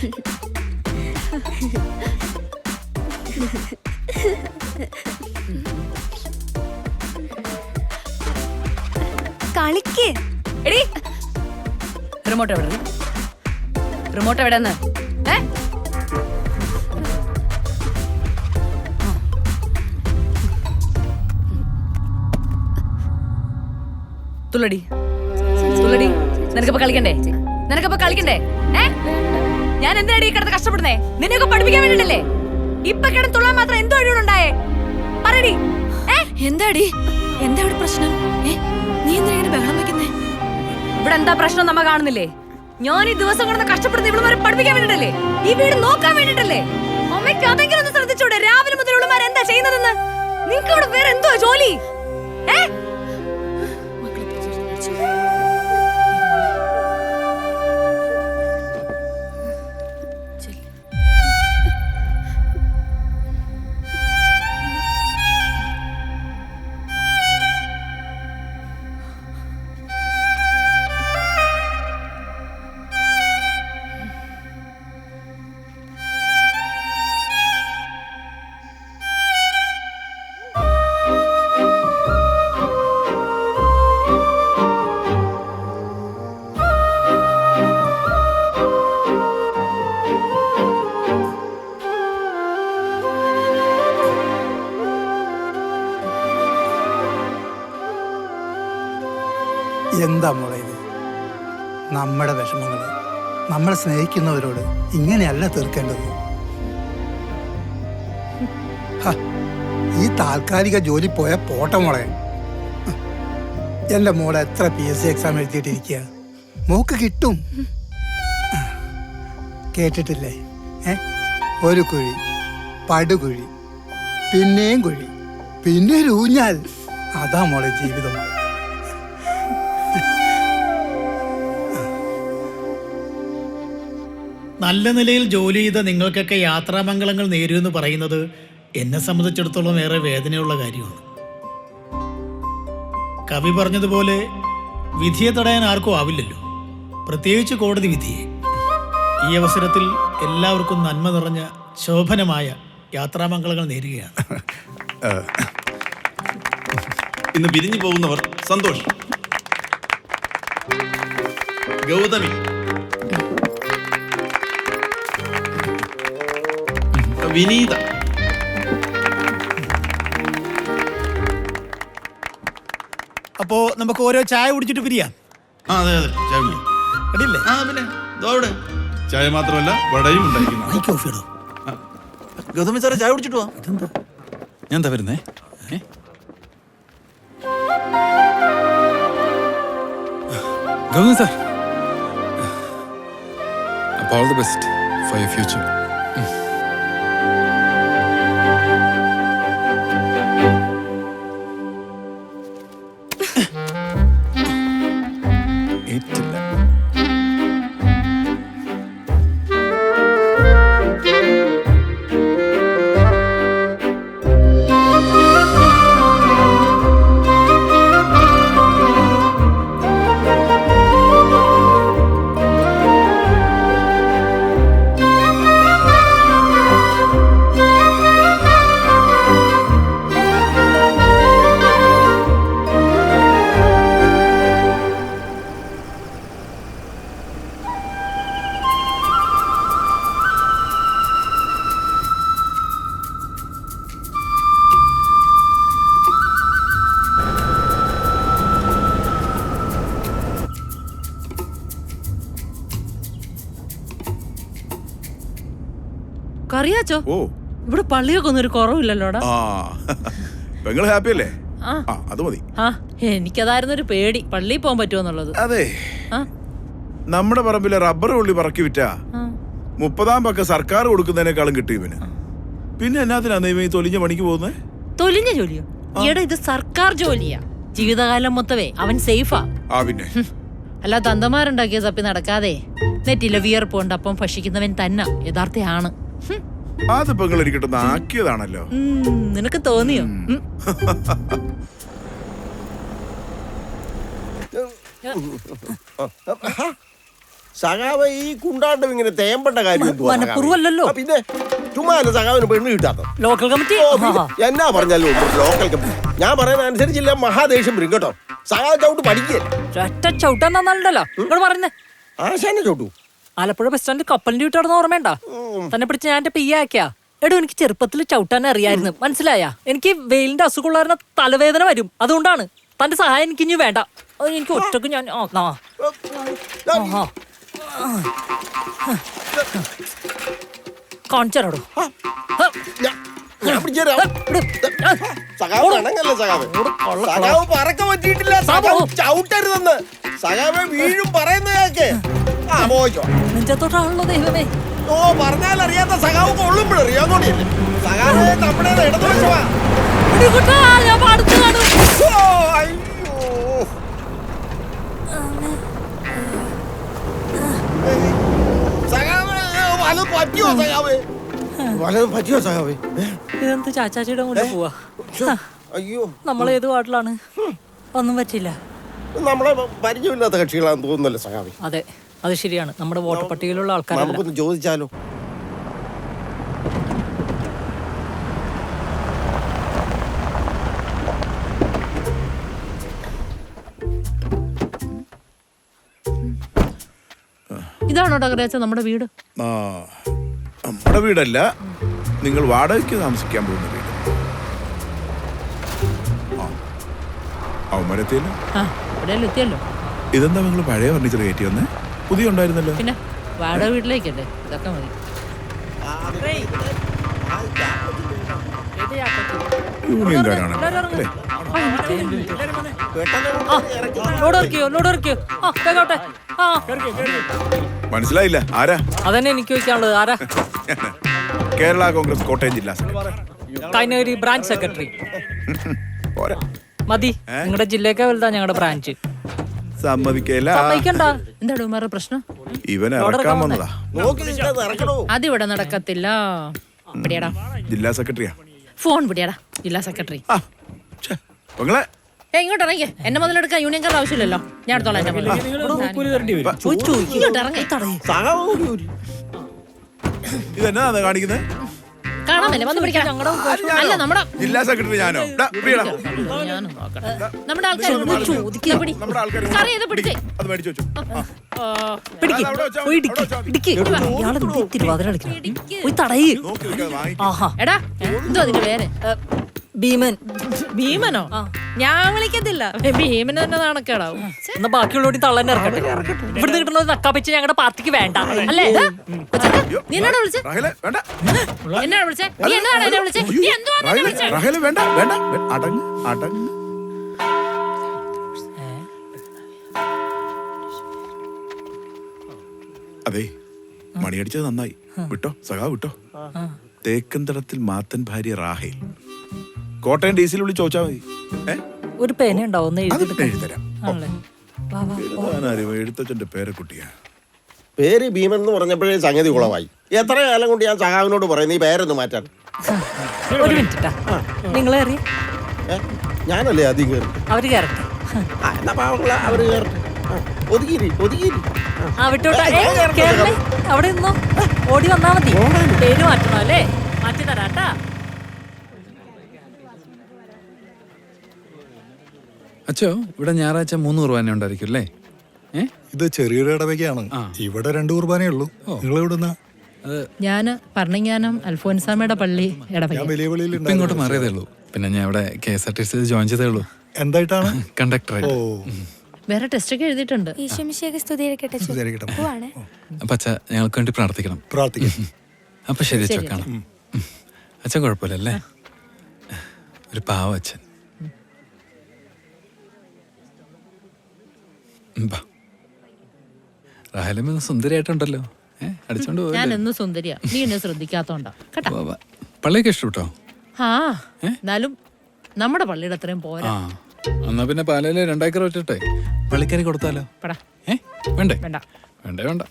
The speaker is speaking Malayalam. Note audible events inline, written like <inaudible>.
കളിക്ക്. എടി. റിമോട്ട് എവിടെ റിമോട്ട് എവിടെ ഏ? തുള്ളടി. തുള്ളടി. നിനക്കിപ്പോ കളിക്കണ്ടേ? നിനക്കിപ്പോ കളിക്കണ്ടേ? ഏ? ഞാൻ എന്തിനാടി ഈ കിടന്ന് കഷ്ടപ്പെടുന്നേ? നിന്നെയൊക്കെ പഠിപ്പിക്കാൻ വേണ്ടിട്ടല്ലേ ഇപ്പൊ കിടന്ന് തുള്ളാൻ മാത്രം എന്തോ അഴിവുണ്ടായേ പറയടി. എന്താടി? എന്താ ഇവിടെ പ്രശ്നം? നീ എന്തിനാ ഇങ്ങനെ ബഹളം വെക്കുന്നേ? ഇവിടെ എന്താ പ്രശ്നം നമ്മ കാണുന്നില്ലേ? ഞാൻ ഈ ദിവസം കിടന്ന് കഷ്ടപ്പെടുന്ന ഇവളുമാരെ പഠിപ്പിക്കാൻ വേണ്ടിട്ടല്ലേ ഈ വീട് നോക്കാൻ വേണ്ടിട്ടല്ലേ അമ്മയ്ക്ക് അതെങ്കിലും ഒന്ന് ശ്രദ്ധിച്ചൂടെ? രാവിലെ മുതൽ ഇവളുമാർ എന്താ ചെയ്യുന്നതെന്ന്? നിങ്ങൾക്ക് ഇവിടെ വേറെ എന്തോ ജോലി? എന്താ മോളെ ഇത്? നമ്മുടെ വിഷമങ്ങൾ നമ്മളെ സ്നേഹിക്കുന്നവരോട് ഇങ്ങനെയല്ല തീർക്കേണ്ടത്. ഈ താൽക്കാലിക ജോലി പോയ പോട്ട മോളെ. എന്റെ മോളെ എത്ര പി എസ് സി എക്സാം എഴുതിയിട്ടിരിക്കുക മോക്ക് കിട്ടും. കേട്ടിട്ടില്ലേ? ഏ? ഒരു കുഴി പടുകുഴി പിന്നെയും കുഴി പിന്നെ ഒരു ഊഞ്ഞാൽ. അതാ മോളെ ജീവിതം. നല്ല നിലയിൽ ജോലി ചെയ്ത നിങ്ങൾക്കൊക്കെ യാത്രാമംഗളങ്ങൾ നേരുമെന്ന് പറയുന്നത് എന്നെ സംബന്ധിച്ചിടത്തോളം ഏറെ വേദനയുള്ള കാര്യമാണ്. കവി പറഞ്ഞതുപോലെ വിധിയെ തടയാൻ ആർക്കും ആവില്ലല്ലോ. പ്രത്യേകിച്ച് കോടതി വിധിയെ. ഈ അവസരത്തിൽ എല്ലാവർക്കും നന്മ നിറഞ്ഞ ശോഭനമായ യാത്രാമംഗളങ്ങൾ നേരുകയാണ്. <laughs> ഇന്ന് പിരിഞ്ഞു പോകുന്നവർ സന്തോഷം. ഗൗതമി. വിനീത. അപ്പോ നമുക്ക് ഓരോ ചായ കുടിച്ചിട്ട് പിരിയാം? ആ അതെ അതെ. ചായ കുടി. ആ പിന്നെ ദോ അവിടെ. ചായ മാത്രമല്ല വടയും ഉണ്ടായിരിക്കുന്നു കോഫി ഗൗതമി സാറേ ചായ കുടിച്ചിട്ട് പോവാം ഞാൻ എന്താ വരുന്നേ? ഏ? ഗൗതം സാർ. അപ്പോൾ all the best for your future കറിയാച്ചോ ഓ. ഇവിടെ പള്ളിയൊക്കെ ഒന്നും ഒരു കുറവില്ലല്ലോടാ. ആ. പെങ്ങൾ ഹാപ്പി അല്ലേ ആ. ആ അത് മതി. ആ എനിക്കതായിരുന്നു ഒരു പേടി. പള്ളിയിൽ പോകാൻ പറ്റുമെന്നുള്ളത് അതെ. ആ. നമ്മുടെ പറമ്പിലെ റബ്ബർ ഉള്ളി പറക്കി വിറ്റാ. ആ. മുപ്പതാം പക്ക സർക്കാർ കൊടുക്കുന്നതിനേക്കാളും കിട്ടും ഇവന്. പിന്നെ എന്നാത്തിനാ ദൈവം ഈ തൊലിഞ്ഞ പണിക്ക് പോകുന്നത് തൊലിഞ്ഞ ജോലിയോ? ഈടെ ഇത് സർക്കാർ ജോലിയാ. ജീവിതകാലം മൊത്തവേ അവൻ സേഫാ. ആ പിന്നെ. അല്ല തന്തമാരുണ്ടാക്കിയ തപ്പി നടക്കാതെ. നെറ്റിലെ വിയർപ്പ് കൊണ്ട് അപ്പം ഭക്ഷിക്കുന്നവൻ തന്നെ. യഥാർത്ഥയാണ്. അത് പെങ്ങൾ എനിക്കിട്ടൊന്ന് ആക്കിയതാണല്ലോ. ഉം, നിനക്ക് തോന്നിയോ? ഉം. സഖാവ് ഈ കുണ്ടാണ്ടം ഇങ്ങനെ തേമ്പട്ട കാര്യം എന്തുവാ സഖാവേ? മനഃപൂർവമല്ലല്ലോ. ആ, പിന്നെ ചുമ്മാ അല്ല സഖാവിന് പെണ്ണ് കിട്ടാത്ത ലോക്കൽ കമ്മിറ്റി ഓ, പിന്നെ എന്നാ പറഞ്ഞാലും ഉണ്ട് ലോക്കൽ കമ്പനി ഞാൻ പറയുന്ന അനുസരിച്ചില്ല മഹാദേഷ്യം വരും കേട്ടോ. സഖാവ് ചവിട്ട് പഠിക്കേ ഒറ്റ ചവിട്ടാൻ നന്നല്ലോ ഇങ്ങോട്ട് പറയുന്നേ. ആശാനെ ചവിട്ടു. ആലപ്പുഴ ബസ് സ്റ്റാൻഡിൽ കപ്പലിന്റെ വീട്ടാണെന്ന് ഓർമ്മയുണ്ട? തന്നെ പിടിച്ച് ഞാൻ എന്റെ പിയ്യാക്കിയാ എടോ എനിക്ക് ചെറുപ്പത്തിൽ ചവിട്ടാൻ അറിയായിരുന്നു. മനസ്സിലായ? എനിക്ക് വെയിലിന്റെ അസുഖമുള്ള തലവേദന വരും. അതുകൊണ്ടാണ്. തന്റെ സഹായം എനിക്ക് ഇനി വേണ്ട. എനിക്ക് ഒറ്റയ്ക്ക് ഞാൻ കാണിച്ചോ. സഖാവ് പറക്ക പറ്റിയിട്ടില്ല. സഖാവ് ചവിട്ടരുതെന്ന്. സഖാവ് വീഴും പറയുന്ന കേക്ക് പോയിക്കോ. നെഞ്ചത്തോട്ടാണല്ലോ ദൈവമേ. ഓ പറഞ്ഞാൽ അറിയാത്ത സഖാവ് കൊള്ളുമ്പോഴറിയാന്നോടിയല്ലേ സഖാവ് നമ്മുടെ സഖാവ് ഏ? ഇതെന്ത് ചാച്ചാച്ചിയുടെ മുന്നിൽ പോവാ? അയ്യോ. നമ്മളേത് വാട്ടിലാണ് ഒന്നും പറ്റില്ല. നമ്മളെ പരിചയമില്ലാത്ത കക്ഷികളാന്ന് തോന്നുന്നല്ലോ സഖാവ്? അതെ. അത് ശരിയാണ്. നമ്മുടെ വോട്ടർ പട്ടികയിലുള്ള ആൾക്കാരല്ല. നമുക്കൊന്ന് ചോദിച്ചാലോ? ഇതാണോ ടകരാച്ച നമ്മുടെ വീട്? ആ നമ്മുടെ വീടല്ല. നിങ്ങൾ വാടകയ്ക്ക് താമസിക്കാൻ പോകുന്ന വീട്. ആ അവന്മാരെത്തിയല്ലോ? ആ എത്തിയല്ലോ? ഇതെന്താ നിങ്ങൾ പഴയ ഫർണിച്ചർ കയറ്റി വന്നേ? പുതിയ ഉണ്ടായിരുന്നല്ലോ പിന്നെ വാടക വീട്ടിലേക്കല്ലേ? ഇതൊക്കെ മതി. അല്ലേ? ആ, ലോഡ് ഇറക്കിയോ ലോഡ് ഇറക്കിയോ ആ കേക്കോട്ടെ. ആ. മനസ്സിലായില്ല. ആരാ? അതന്നെ എനിക്ക് ചോദിക്കാനുള്ളത്. ആരാ? കേരള കോൺഗ്രസ് കോട്ടയം ജില്ലാ സെക്രട്ടറി. Kainakary branch secretary. പോരാ. മതി. നിങ്ങളുടെ ജില്ലയൊക്കെ വലുതാ ഞങ്ങളുടെ ബ്രാഞ്ച്. സമ്മതിക്കല. സമ്മതിക്കണ്ട? എന്താണ് ഉമാറ പ്രശ്നം? ഇവൻ ഇറക്കാൻ വന്നതാ. അതിവിടെ നടക്കത്തില്ല. പിടിയടാ. ജില്ലാ സെക്രട്ടറിയാ? ഫോൺ പിടിയടാ ജില്ലാ സെക്രട്ടറി. ഏ ഇങ്ങോട്ട് ഇറങ്ങി. എന്നെ മുതലെടുക്കാൻ യൂണിയൻകാരുടെ ആവശ്യമില്ലല്ലോ. ഞാൻ എടുത്തോളാം എന്റെ മുതൽ ഇങ്ങോട്ട് ഇറങ്ങി. ഇതെന്നാ കാണിക്കുന്നത് കാണാമല്ലേ? വന്ന് പിടിക്കാം. അല്ല നമ്മുടെ ജില്ലാ സെക്രട്ടറി ഞാനോ. ഞാനും? നോക്കട്ടെ. നമ്മുടെ ആൾക്കാർ ചോദിക്കുക പിടി നമ്മുടെ കറി ചെയ്ത് പിടിച്ചേ അത് മേടിച്ചു വെച്ചു. ഇയാളെ എന്ത് തിരുവാതിര കളിക്കണം പോയി തടയ് ആഹാ എടാ എന്തോ അതിന്റെ പേര്? ഭീമൻ. ഭീമനോ? ഞാൻ വിളിക്കത്തില്ല. ഭീമൻ തന്നെ നാണക്കേടാവും. എന്നാ തള്ളന്നെ ഇറക്കട്ടെ. ഇവിടുന്ന് കിട്ടുന്ന നക്കാപ്പിച്ച് ഞങ്ങളുടെ പാർട്ടിക്ക് വേണ്ട. അല്ലേ? ദാ, കൊച്ചക്ക, നീ എന്നാണ് വിളിച്ചേ? റഹലെ വേണ്ട. എന്നാണ് വിളിച്ചേ? നീ എന്താണ് എന്നെ വിളിച്ചേ? നീ എന്തുവാണ് എന്നെ റഹലെ വിളിച്ചേ? റഹലെ വേണ്ട വേണ്ട. വേ- അടങ്ങ് അടങ്ങ്. അതെ മണിയടിച്ചത് നന്നായി. വിട്ടോ സഖാ വിട്ടോ. തേക്കന്തടത്തിൽ മാത്തൻ ഭാര്യ റാഹേൽ. കോട്ടയം ഡി സിയിൽ വിളി ചോദിച്ചാ മതി. ഒരു പേന ഉണ്ടാവും ഒന്ന് അത് എഴുതി പിന്നെ എഴുതരാം. ആണല്ലേ? വാ വാ എഴുതാനാരും എഴുത്തച്ഛന്റെ പേരക്കുട്ടിയാ പേര് ഭീമൻ എന്ന് പറഞ്ഞപ്പോഴേ സംഗതി കുളമായി എത്ര കാലം കൊണ്ട് ഞാൻ സഹാവിനോട് പറയുന്നു ഈ പേരൊന്ന് മാറ്റാൻ. ഒരു മിനിറ്റ് നിങ്ങളെ അറിയ ഏ? ഞാനല്ലേ ആദ്യം കയറി അവർ കയറട്ടെ ആ, എന്നാ പാവങ്ങള അവർ ആ, വിട്ടോട്ടെ. ഏയ്, അവിടെ നിന്നോ. ഓടി വന്നാ മതി. പേര് മാറ്റണം അല്ലേ? മാറ്റി തരാട്ടാ. അച്ഛോ ഇവിടെ ഞായറാഴ്ച മൂന്ന് കുർബാന ഉണ്ടായിരിക്കും അല്ലേ? ഏ? ഇത് ചെറിയൊരു ഇടവകയാണ്. ഇവിടെ രണ്ട് കുർബാനേ ഉള്ളൂ. നിങ്ങൾ എവിടുന്നാ? ഞാൻ ഞാൻ പറഞ്ഞാനം അൽഫോൻസാമയുടെ പള്ളി ഇടവക ഇങ്ങോട്ട് മാറിയതേ ഉള്ളൂ. പിന്നെ ഞാൻ ഇവിടെ K S R T C join ചെയ്തേ ഉള്ളൂ. എന്തായിട്ടാണ്? <laughs> കണ്ടക്ടർ വേറെ ടെസ്റ്റ് ഒക്കെ എഴുതിയിട്ടുണ്ട്. അപ്പൊ അച്ഛ ഞങ്ങൾക്ക് വേണ്ടി പ്രാർത്ഥിക്കണം. പ്രാർത്ഥിക്കണം അപ്പൊ ശരി അച്ഛ കാണാം. അച്ഛൻ കുഴപ്പമില്ലല്ലേ ഒരു പാവ അച്ഛൻ ഉം, ബാ. റാഹലും സുന്ദരിയായിട്ടുണ്ടല്ലോ. അടിച്ചോണ്ട് ഞാൻ എന്ന് സുന്ദരിയാ. നീ എന്നെ ശ്രദ്ധിക്കാത്തോണ്ടാ. കേട്ടോ. പള്ളിയൊക്കെ ഇഷ്ടപ്പെട്ടോ? ആ എന്നാലും നമ്മുടെ പള്ളിയുടെ അത്രയും പോരാ. എന്നാ പിന്നെ പാലയിലെ രണ്ടായിരം വെച്ചിട്ടെ. പള്ളിക്കറി കൊടുത്താലോ? വേണ്ടേ? വേണ്ട. വേണ്ടേ വേണ്ട.